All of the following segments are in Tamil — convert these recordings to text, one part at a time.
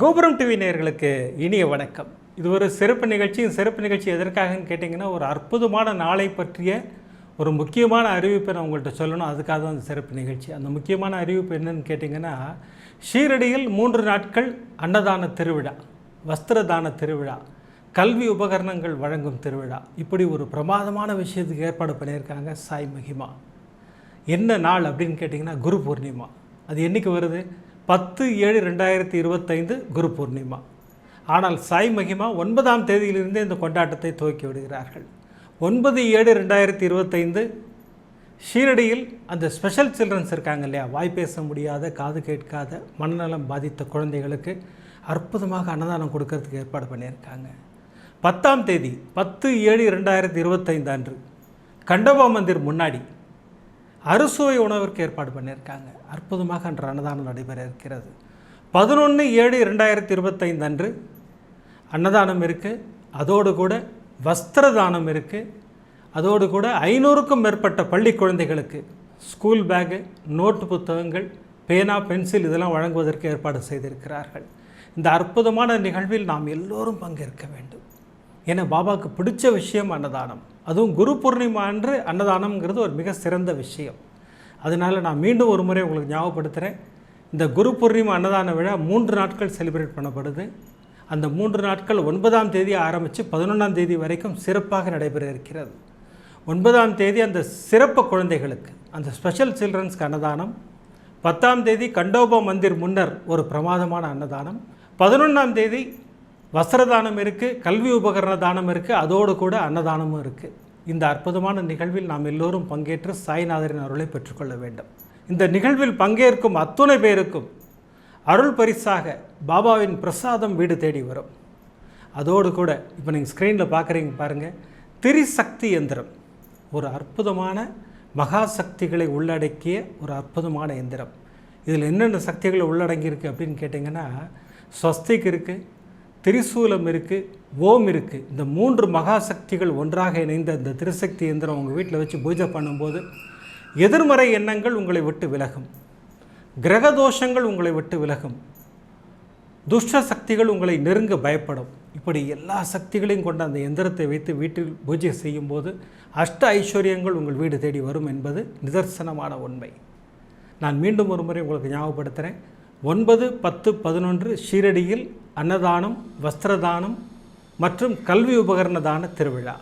கோபுரம் டிவி நேயர்களுக்கு இனிய வணக்கம். இது ஒரு சிறப்பு நிகழ்ச்சி. சிறப்பு நிகழ்ச்சி எதற்காகன்னு கேட்டிங்கன்னா ஒரு அற்புதமான நாளை பற்றிய ஒரு முக்கியமான அறிவிப்பை நான் உங்கள்கிட்ட சொல்லணும். அதுக்காக தான் அந்த சிறப்பு நிகழ்ச்சி. அந்த முக்கியமான அறிவிப்பு என்னன்னு கேட்டிங்கன்னா ஷீரடியில் மூன்று நாட்கள் அன்னதான திருவிழா வஸ்திர தான திருவிழா கல்வி உபகரணங்கள் வழங்கும் திருவிழா. இப்படி ஒரு பிரமாதமான விஷயத்துக்கு ஏற்பாடு பண்ணியிருக்காங்க சாய் மகிமா. என்ன நாள் அப்படின்னு கேட்டிங்கன்னா குரு பூர்ணிமா. அது என்னைக்கு வருது? பத்து ஏழு ரெண்டாயிரத்தி இருபத்தைந்து குரு பூர்ணிமா. ஆனால் சாய் மகிமா ஒன்பதாம் தேதியிலிருந்தே இந்த கொண்டாட்டத்தை துவக்கி விடுகிறார்கள். ஒன்பது ஏழு ரெண்டாயிரத்தி இருபத்தைந்து ஷீரடியில் அந்த ஸ்பெஷல் சில்ட்ரன்ஸ் இருக்காங்க இல்லையா? வாய் பேச முடியாத காது கேட்காத மனநலம் பாதித்த குழந்தைகளுக்கு அற்புதமாக அன்னதானம் கொடுக்கறதுக்கு ஏற்பாடு பண்ணியிருக்காங்க. பத்தாம் தேதி பத்து ஏழு ரெண்டாயிரத்தி இருபத்தைந்து அன்று கண்டபா மந்திர் முன்னாடி அறுசுவை உணவிற்கு ஏற்பாடு பண்ணியிருக்காங்க. அற்புதமாக அன்று அன்னதானம் நடைபெற இருக்கிறது. பதினொன்று ஏழு ரெண்டாயிரத்தி இருபத்தைந்து அன்று அன்னதானம் இருக்குது அதோடு கூட வஸ்திர தானம் இருக்குது அதோடு கூட ஐநூறுக்கும் மேற்பட்ட பள்ளி குழந்தைகளுக்கு ஸ்கூல் பேகு நோட்டு புத்தகங்கள் பேனா பென்சில் இதெல்லாம் வழங்குவதற்கு ஏற்பாடு செய்திருக்கிறார்கள். இந்த அற்புதமான நிகழ்வில் நாம் எல்லோரும் பங்கேற்க வேண்டும். என பாபாவுக்கு பிடிச்ச விஷயம் அன்னதானம். அதுவும் குரு பூர்ணிமா அன்று அன்னதானம்ங்கிறது ஒரு மிக சிறந்த விஷயம். அதனால் நான் மீண்டும் ஒரு முறை உங்களுக்கு ஞாபகப்படுத்துகிறேன் இந்த குரு பூர்ணிமா அன்னதான விழா மூன்று நாட்கள் செலிப்ரேட் பண்ணப்படுது. அந்த மூன்று நாட்கள் ஒன்பதாம் தேதி ஆரம்பித்து பதினொன்றாம் தேதி வரைக்கும் சிறப்பாக நடைபெற இருக்கிறது. ஒன்பதாம் தேதி அந்த சிறப்பு குழந்தைகளுக்கு அந்த ஸ்பெஷல் சில்ட்ரன்ஸ்க்கு அன்னதானம். பத்தாம் தேதி கண்டோபா மந்திர் முன்னர் ஒரு பிரமாதமான அன்னதானம். பதினொன்றாம் தேதி வஸ்திரதானம் இருக்குது கல்வி உபகரண தானம் இருக்குது அதோடு கூட அன்னதானமும் இருக்குது இந்த அற்புதமான நிகழ்வில் நாம் எல்லோரும் பங்கேற்று சாய்நாதரின் அருளை பெற்றுக்கொள்ள வேண்டும். இந்த நிகழ்வில் பங்கேற்கும் அத்துணை பேருக்கும் அருள் பரிசாக பாபாவின் பிரசாதம் வீடு தேடி வரும். அதோடு கூட இப்போ நீங்கள் ஸ்க்ரீனில் பார்க்குறீங்க பாருங்கள் திரிசக்தி எந்திரம். ஒரு அற்புதமான மகா சக்திகளை உள்ளடக்கிய ஒரு அற்புதமான எந்திரம். இதில் என்னென்ன சக்திகளை உள்ளடங்கியிருக்கு அப்படின்னு கேட்டிங்கன்னா ஸ்வஸ்திக்கு இருக்குது திரிசூலம் இருக்குது ஓம் இருக்குது இந்த மூன்று மகா சக்திகள் ஒன்றாக இணைந்த இந்த திரிசக்தி எந்திரம் உங்கள் வீட்டில் வச்சு பூஜை பண்ணும்போது எதிர்மறை எண்ணங்கள் உங்களை விட்டு விலகும். கிரக தோஷங்கள் உங்களை விட்டு விலகும். துஷ்ட சக்திகள் உங்களை நெருங்க பயப்படும். இப்படி எல்லா சக்திகளையும் கொண்ட அந்த எந்திரத்தை வைத்து வீட்டில் பூஜை செய்யும்போது அஷ்ட ஐஸ்வர்யங்கள் உங்கள் வீடு தேடி வரும் என்பது நிதர்சனமான உண்மை. நான் மீண்டும் ஒரு முறை உங்களுக்கு ஞாபகப்படுத்துகிறேன் ஒன்பது பத்து பதினொன்று ஷீரடியில் அன்னதானம் வஸ்திரதானம் மற்றும் கல்வி உபகரண தான திருவிழா.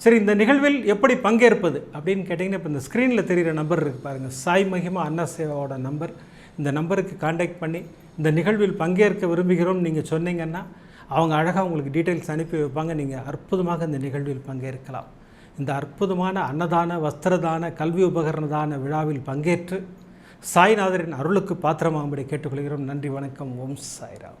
சரி இந்த நிகழ்வில் எப்படி பங்கேற்பது அப்படின்னு கேட்டிங்கன்னா இப்போ இந்த ஸ்க்ரீனில் தெரிகிற நம்பர் இருக்குது பாருங்கள் சாய் மகிமா அன்ன சேவாவோட நம்பர் இந்த நம்பருக்கு காண்டாக்ட் பண்ணி இந்த நிகழ்வில் பங்கேற்க விரும்புகிறோம் நீங்கள் சொன்னீங்கன்னா அவங்க அழகாக உங்களுக்கு டீட்டெயில்ஸ் அனுப்பி வைப்பாங்க. நீங்கள் அற்புதமாக இந்த நிகழ்வில் பங்கேற்கலாம். இந்த அற்புதமான அன்னதான வஸ்திரதான கல்வி உபகரணதான விழாவில் பங்கேற்று சாய்நாதரின் அருளுக்கு பாத்திரமாகும்படி கேட்டுக்கொள்கிறோம். நன்றி வணக்கம். ஓம் சாய்ராம்.